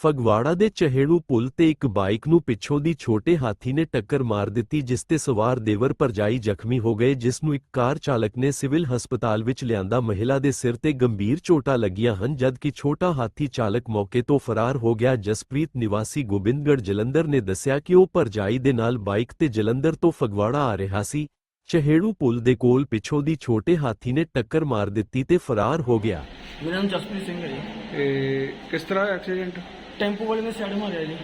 ਫਗਵਾੜਾ ਦੇ ਚਹੇੜੂ ਪੁਲ ਤੇ ਇੱਕ ਬਾਈਕ ਨੂੰ ਪਿੱਛੋਂ ਦੀ ਛੋਟੇ ਹਾਥੀ ਨੇ ਟੱਕਰ ਮਾਰ ਦਿੱਤੀ ਜਿਸ ਤੇ ਸਵਾਰ ਦੇਵਰ ਪਰਜਾਈ ਜ਼ਖਮੀ ਹੋ ਗਏ ਜਿਸ ਨੂੰ ਇੱਕ ਕਾਰ ਚਾਲਕ ਨੇ ਸਿਵਲ ਹਸਪਤਾਲ ਵਿੱਚ ਲਿਆਂਦਾ। ਮਹਿਲਾ ਦੇ ਸਿਰ ਤੇ ਗੰਭੀਰ ਚੋਟਾਂ ਲੱਗੀਆਂ ਹਨ ਜਦਕਿ ਛੋਟਾ ਹਾਥੀ ਚਾਲਕ ਮੌਕੇ ਤੋਂ ਫਰਾਰ ਹੋ ਗਿਆ। ਜਸਪ੍ਰੀਤ ਨਿਵਾਸੀ ਗੋਬਿੰਦਗੜ੍ਹ ਜਲੰਧਰ ਨੇ ਦੱਸਿਆ ਕਿ ਉਹ ਪਰਜਾਈ ਦੇ ਨਾਲ ਬਾਈਕ ਤੇ ਜਲੰਧਰ ਤੋਂ ਫਗਵਾੜਾ ਆ ਰਿਹਾ ਸੀ। ਚਹੇੜੂ ਪੁਲ ਦੇ ਕੋਲ ਪਿੱਛੋਂ ਦੀ ਛੋਟੇ ਹਾਥੀ ਨੇ ਟੱਕਰ ਮਾਰ ਦਿੱਤੀ ਤੇ ਫਰਾਰ ਹੋ ਗਿਆ। ਮੇਰਾ ਨਾਮ ਜਸਪ੍ਰੀਤ ਸਿੰਘ ਹੈ ਜੀ। ਇਹ ਕਿਸ ਤਰ੍ਹਾਂ ਐਕਸੀਡੈਂਟ? ਟੈਂਪੂ ਵਾਲੇ ਨੇ ਸਾਈਡ ਮਾਰਿਆ ਜੀ।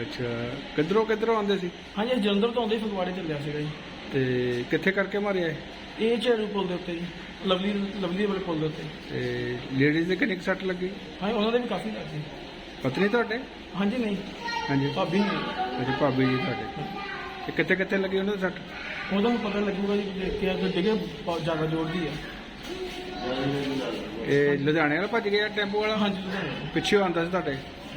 ਅੱਛਾ ਕਿੱਧਰੋਂ ਕਿੱਧਰੋਂ ਆਉਂਦੇ ਸੀ? ਹਾਂਜੀ ਅਸੀਂ ਜਲੰਧਰ ਤੋਂ ਆਉਂਦੇ ਹੀ ਫਗਵਾੜੇ ਚੱਲਿਆ ਸੀਗਾ ਜੀ। ਤੇ ਕਿੱਥੇ ਕਰਕੇ ਮਾਰਿਆ ਇਹ? ਇਹ ਝੇੜੂ ਪੁਲ ਦੇ ਉੱਤੇ ਜੀ ਲਵਲੀ ਲਵਲੀ ਵਾਲੇ ਪੁਲ ਦੇ ਉੱਤੇ। ਤੇ ਲੇਡੀਜ਼ ਦੇ ਕਿੰਨੀ ਕੁ ਸੱਟ ਲੱਗੀ? ਹਾਂਜੀ ਉਹਨਾਂ ਦੇ ਵੀ ਕਾਫੀ ਲੱਗ ਸੀ। ਪਤਨੀ ਤੁਹਾਡੇ? ਹਾਂਜੀ ਨਹੀਂ। ਹਾਂਜੀ। ਭਾਬੀ ਨਹੀਂ ਅੱਛਾ ਭਾਬੀ ਜੀ ਤੁਹਾਡੇ। ਤੇ ਕਿੱਥੇ ਕਿੱਥੇ ਲੱਗੀ ਉਹਨਾਂ ਦੀ ਸੱਟ? ਉਹਦਾ ਵੀ ਪਤਾ ਲੱਗੂਗਾ ਜੀ ਦੇਖ ਕੇ ਅਗਰ ਡਿਗੇ ਬਹੁਤ ਜ਼ਿਆਦਾ ਜ਼ੋਰਦੀ ਹੈ ਇਹ ਲੁਧਿਆਣੇ ਵਾਲਾ ਭੱਜ ਗਿਆ ਟੈਂਪੂ ਵਾਲਾ? ਹਾਂਜੀ ਲੁਧਿਆਣੇ। ਪਿੱਛੇ ਆਉਂਦਾ ਸੀ ਤੁਹਾਡੇ?